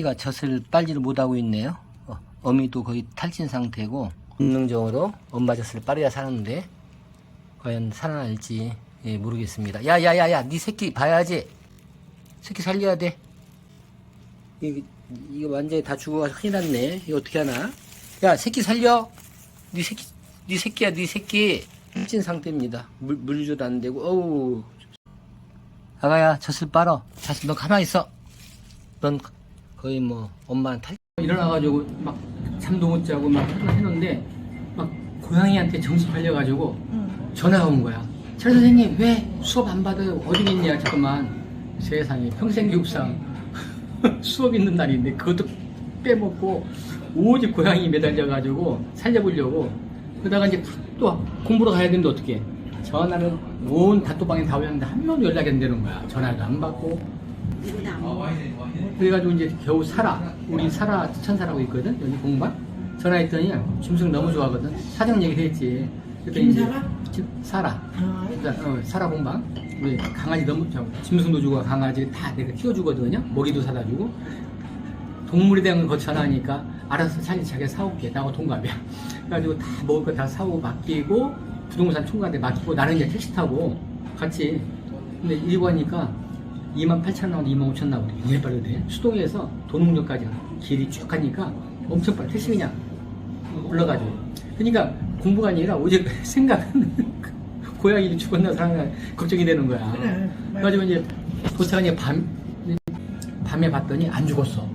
새끼가 젖을 빨지를 못하고 있네요. 어, 어미도 거의 탈진 상태고 본능적으로 엄마 젖을 빨아야 사는데 과연 살아날지 예, 모르겠습니다. 야야야야, 네 새끼 봐야지. 새끼 살려야 돼. 이거, 이거 완전히 다 죽어가서 큰일 났네. 이거 어떻게 하나? 야, 새끼 살려. 네 새끼, 네 새끼야, 네 새끼. 탈진 상태입니다. 물, 물줘도 안 되고, 어우. 아가야, 젖을 빨어. 자스, 너 가만히 있어. 넌 거의 뭐 엄마는 탈 일어나가지고 막 잠도 못 자고 막 해놓는데 막 고양이한테 정신 팔려가지고 전화가 온 거야. 차 선생님 왜 수업 안 받아요? 어디 있냐? 잠깐만. 세상에 평생 교육상. 수업 있는 날인데 그것도 빼먹고 오직 고양이 매달려가지고 살려보려고. 그러다가 이제 또 공부로 가야 되는데 어떻게 전화는 온 단톡방에 다 오는데 한 명도 연락이 안 되는 거야. 전화도 안 받고 그래가지고 이제 겨우 살아. 우리 살아 천사라고 있거든? 여기 공반 전화했더니 짐승 너무 좋아하거든. 사정 얘기를 했지. 그랬더니 이제 김사라? 지- 살아. 아, 그러니까 어, 살아 공방. 우리 강아지 너무 저, 짐승도 주고 강아지 다 내가 키워주거든요. 먹이도 사다 주고. 동물에 대한 거 전화하니까 알아서 자기 자기가 사올게. 나하고 동갑이야. 그래가지고 다 먹을 거 다 사오고 맡기고 부동산 총괄한테 맡기고 나는 이제 택시 타고 같이. 근데 이리고 하니까 2만 8천 원 나오는데 2만 5천 나오네 이게 빠르대 수동에서 도농역까지 길이 쭉 가니까 엄청 빨리 택시 그냥 올라가지고 그러니까 공부가 아니라 오직 생각은 고양이도 죽었나 살았나 걱정이 되는 거야 그래. 그래가지고 이제 도착하니 밤 밤에 봤더니 안 죽었어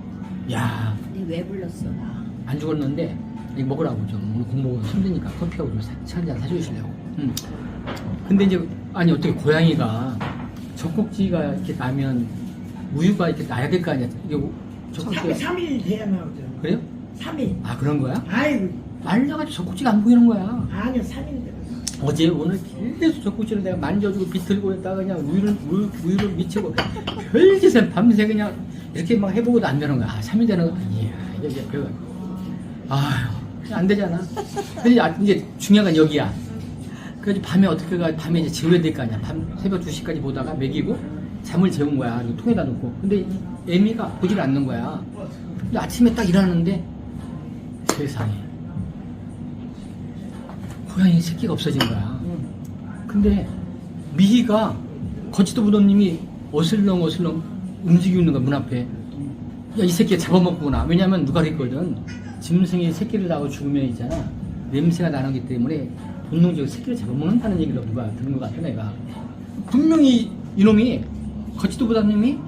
야 왜 불렀어 나? 안 죽었는데 이거 먹으라고 좀 오늘 공부 힘드니까 커피하고 좀 차 한잔 사주시려고. 음. 근데 이제 아니 어떻게 고양이가 젖꼭지가 이렇게 나면 우유가 이렇게 나야 될 거 아니야? 이게 젖꼭지가 3일 돼야 나오죠. 그래요? 3일. 아 그런 거야? 아이고, 말려가지고 젖꼭지가 안 보이는 거야. 아니요, 3일 돼요. 어제 오늘 계속 젖꼭지를 내가 만져주고 비틀고 했다가 그냥 우유를 우유, 우유를 미치고 별짓을 밤새 그냥 이렇게 막 해보고도 안 되는 거야. 아, 3일 되는 거야. 이야 이게 그거 아휴 안 되잖아. 근데 아, 이제 중요한 건 여기야. 그래서 밤에 어떻게 가 밤에 이제 재워야 될 거 아니야. 밤 새벽 2시까지 보다가 먹이고 잠을 재운 거야. 통에다 놓고. 근데 이 애미가 보질 않는 거야. 근데 아침에 딱 일어났는데 세상에 고양이 새끼가 없어진 거야. 근데 미희가 거치도 부모님이 어슬렁 어슬렁 움직이고 있는 거야 문 앞에 야 이 새끼 잡아먹구나 왜냐면 누가 그랬거든 짐승이 새끼를 낳고 죽으면 있잖아 냄새가 나기 때문에 본능적으로 새끼를 잡아먹는다는 얘기를 누가 들은 것 같아 내가 분명히 이놈이 거치도 부모님이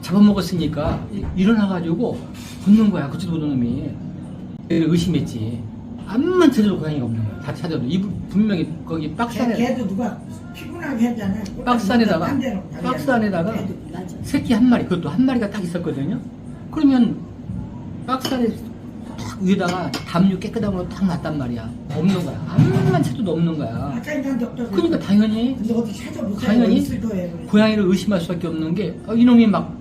잡아먹었으니까 이- 일어나가지고 걷는 거야 거치도 부모님이 의심했지 암만 찾아도 고양이가 없는 거야 다 찾아도 이 분명히 거기 박스 걔, 안에 걔도 누가 피곤하게 했잖아. 박스 안에다가 박스 안에다가. 새끼 한 마리 그것도 한 마리가 딱 있었거든요. 그러면 박스 안에 딱 위에다가 담요 깨끗한 걸로 딱 놨단 말이야. 없는 거야. 암만 찾아도 없는 거야. 아까. 그러니까 당연히 근데 어디 찾아보세요. 당연히 있을 거예요. 고양이를 의심할 수밖에 없는 게 어, 이놈이 막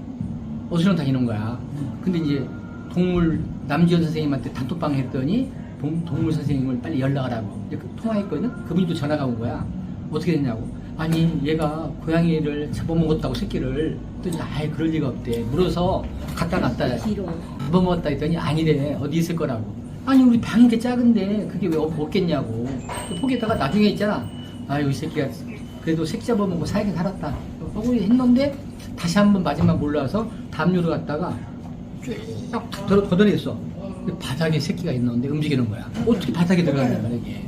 어디로 다니는 거야. 근데 이제 동물 남지현 선생님한테 단톡방 했더니 동, 동물 선생님을 빨리 연락하라고 이렇게 통화했거든. 그분이 또 전화가 온 거야. 어떻게 됐냐고. 아니 얘가 고양이를 잡아먹었다고 새끼를 또 아예 그럴 리가 없대. 물어서 갖다 놨다. 잡아먹었다 했더니 아니래. 어디 있을 거라고. 아니 우리 방이 이렇게 작은데 그게 왜 없- 없겠냐고. 포기했다가 나중에 있잖아. 아유 이 새끼가 그래도 새끼 잡아먹고 살긴 살았다. 하고 했는데 다시 한번 마지막 몰라서 담요를 갖다가 쭉 더- 걷어냈어. 바닥에 새끼가 있는데 움직이는 거야. 어떻게 바닥에 들어가냐 이게.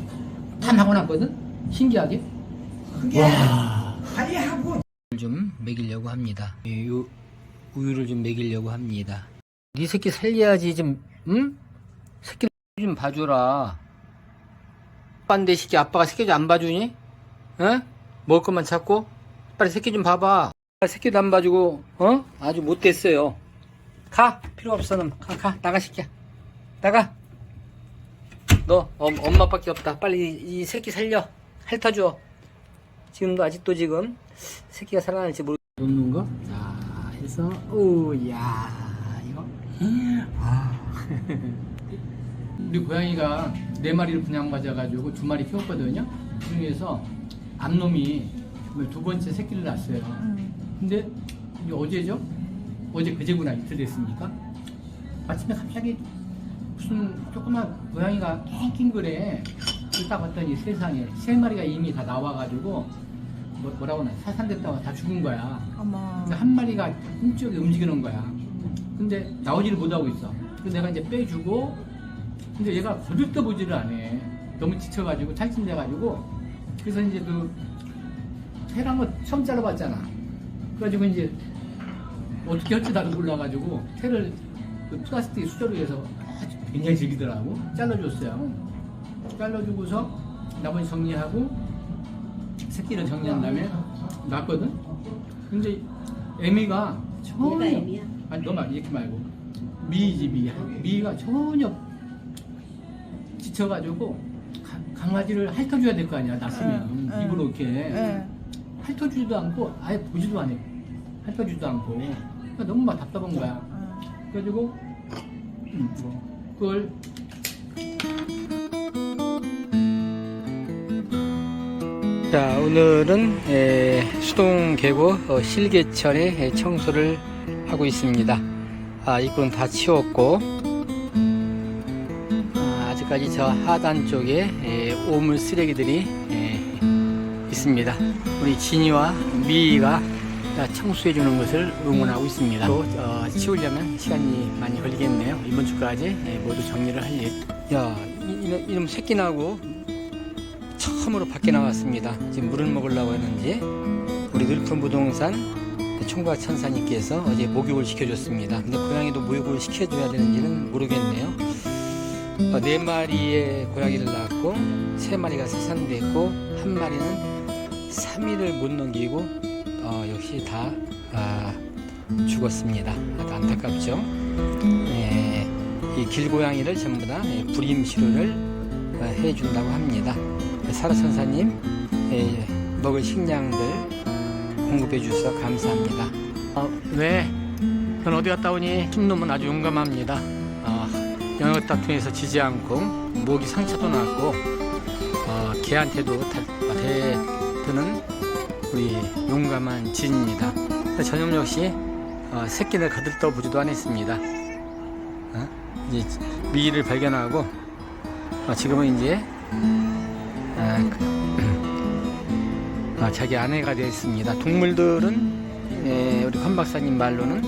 다 막아놨거든. 신기하게. 그게 와. 관리하고 좀 먹이려고 합니다. 이 요- 우유를 좀 먹이려고 합니다. 네 새끼 살려야지 좀, 응? 새끼 좀 봐줘라. 아빠인데 새끼 아빠가 새끼 좀 안 봐주니? 어? 먹을 것만 찾고? 빨리 새끼 좀 봐봐. 새끼도 안 봐주고, 어? 아주 못됐어요. 가! 필요 없어, 놈. 가, 가. 나가, 새끼야. 나가! 너, 엄, 엄마밖에 없다. 빨리 이, 이 새끼 살려. 핥아줘. 지금도 아직도 지금 새끼가 살아날지 모르 놓는 거. 자, 해서 오야 이거. 아. 우리 고양이가 네 마리를 분양받아가지고 두 마리 키웠거든요. 그 중에서 암놈이 두 번째 새끼를 낳았어요. 근데 이게 어제죠? 어제 그제구나 이틀 됐습니까? 아침에 갑자기 무슨 조그만 고양이가 낑낑거래. 딱 봤더니 세상에 세 마리가 이미 다 나와가지고 뭐, 뭐라고 하나 사산됐다가 다 죽은 거야. 어머. 근데 한 마리가 한쪽에 움직이는 거야. 근데 나오지를 못하고 있어. 그래서 내가 이제 빼주고, 근데 얘가 거들떠 보지를 않아. 너무 지쳐가지고, 탈진돼가지고, 그래서 이제 그, 회란 거 처음 잘라봤잖아. 그래가지고 이제, 어떻게 할지 나도 몰라가지고, 회를 그 플라스틱 수저로 해서 굉장히 즐기더라고. 잘라줬어요. 잘라주고서, 나머지 정리하고, 새끼를 정리한 다음에, 놨거든? 근데 애미가 전혀 애미야? 아니 너만 이렇게 말고 미이지 미 미가 전혀 지쳐가지고 가- 강아지를 핥아줘야 될 거 아니야 났으면 응, 응. 입으로 이렇게 예. 핥아주지도 않고 아예 보지도 않아 핥아주지도 않고 그러니까 너무 막 답답한 거야 어. 그래가지고 음, 뭐 그걸 자, 오늘은 에, 수동 계고 어, 실개천에 에, 청소를 하고 있습니다. 아, 이건 다 치웠고, 아, 아직까지 저 하단 쪽에 에, 오물 쓰레기들이 에, 있습니다. 우리 진이와 미희가 청소해 주는 것을 응원하고 있습니다. 또 어, 치우려면 시간이 많이 걸리겠네요. 이번 주까지 에, 모두 정리를 할 예. 야, 이, 이놈, 이놈 새끼 나고 처음으로 밖에 나왔습니다. 지금 물을 먹으려고 했는지 우리 늘품 부동산 총각 천사님께서 어제 목욕을 시켜줬습니다. 근데 고양이도 목욕을 시켜줘야 되는지는 모르겠네요. 어, 네 마리의 고양이를 낳았고 세 마리가 세상됐고 한 마리는 3일을 못 넘기고 어, 역시 다 아, 죽었습니다. 아주 안타깝죠. 예, 이 길고양이를 전부 다 예, 불임 치료를 어, 해준다고 합니다. 사라 천사님 예, 먹을 식량들 공급해 주셔서 감사합니다. 어, 왜? 넌 어디 갔다 오니? 흰놈은 아주 용감합니다. 어, 영역 다툼에서 지지 않고 목이 상처도 났고 어, 개한테도 다- 대드는 우리 용감한 진입니다. 저녁 역시 어, 새끼를 거들떠 보지도 않았습니다. 어? 이제 미를 발견하고 어, 지금은 이제 자기 아내가 되었습니다. 동물들은 예, 우리 관 박사님 말로는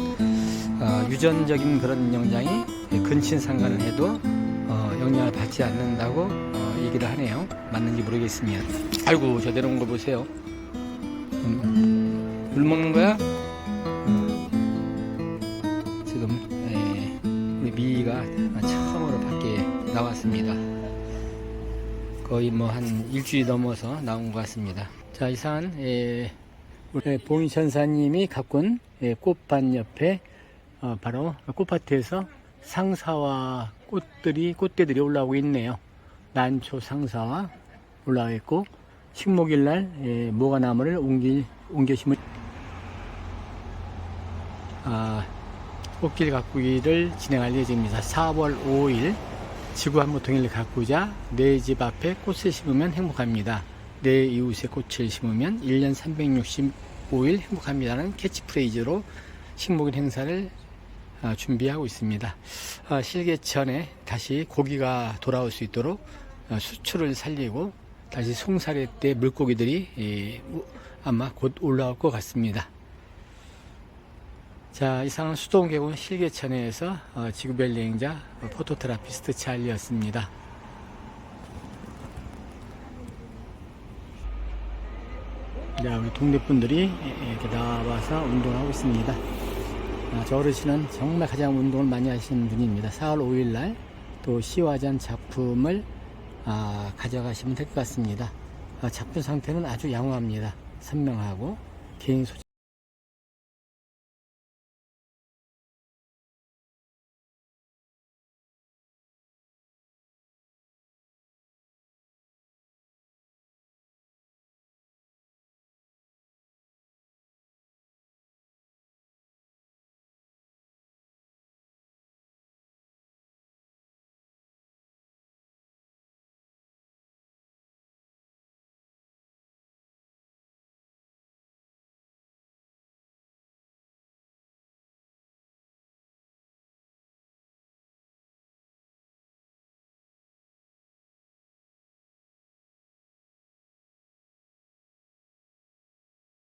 어, 유전적인 그런 영장이 예, 근친 상관을 해도 어, 영향을 받지 않는다고 어, 얘기를 하네요. 맞는지 모르겠습니다. 아이고 저 내려온 거 보세요. 음, 물 먹는 거야? 음. 지금 예, 우리 미희가 처음으로 밖에 나왔습니다. 거의 뭐 한 일주일 넘어서 나온 것 같습니다. 자, 이상, 예, 우리 봉천사님이 가꾼 예, 꽃밭 옆에 어, 바로 꽃밭에서 상사와 꽃들이, 꽃대들이 올라오고 있네요. 난초 상사와 올라와 있고, 식목일날 예, 모가나무를 옮기, 옮겨 심을, 아, 꽃길 가꾸기를 진행할 예정입니다. 4월 5일 지구 한무 통일을 가꾸자 내 집 앞에 꽃을 심으면 행복합니다. 내 이웃에 꽃을 심으면 1년 365일 행복합니다는 캐치프레이즈로 식목일 행사를 아, 준비하고 있습니다. 아, 실개천에 다시 고기가 돌아올 수 있도록 아, 수출을 살리고 다시 송사례 때 물고기들이 아마 곧 올라올 것 같습니다. 자, 이상은 수동계곡 실개천에서 어, 지구별 여행자 어, 포토테라피스트 찰리였습니다. 자, 우리 동네 분들이 이렇게 나와서 운동하고 있습니다. 아, 저 어르신은 정말 가장 운동을 많이 하시는 분입니다. 4월 5일 날 또 시화전 작품을 아, 가져가시면 될 것 같습니다. 아, 작품 상태는 아주 양호합니다. 선명하고 개인 소재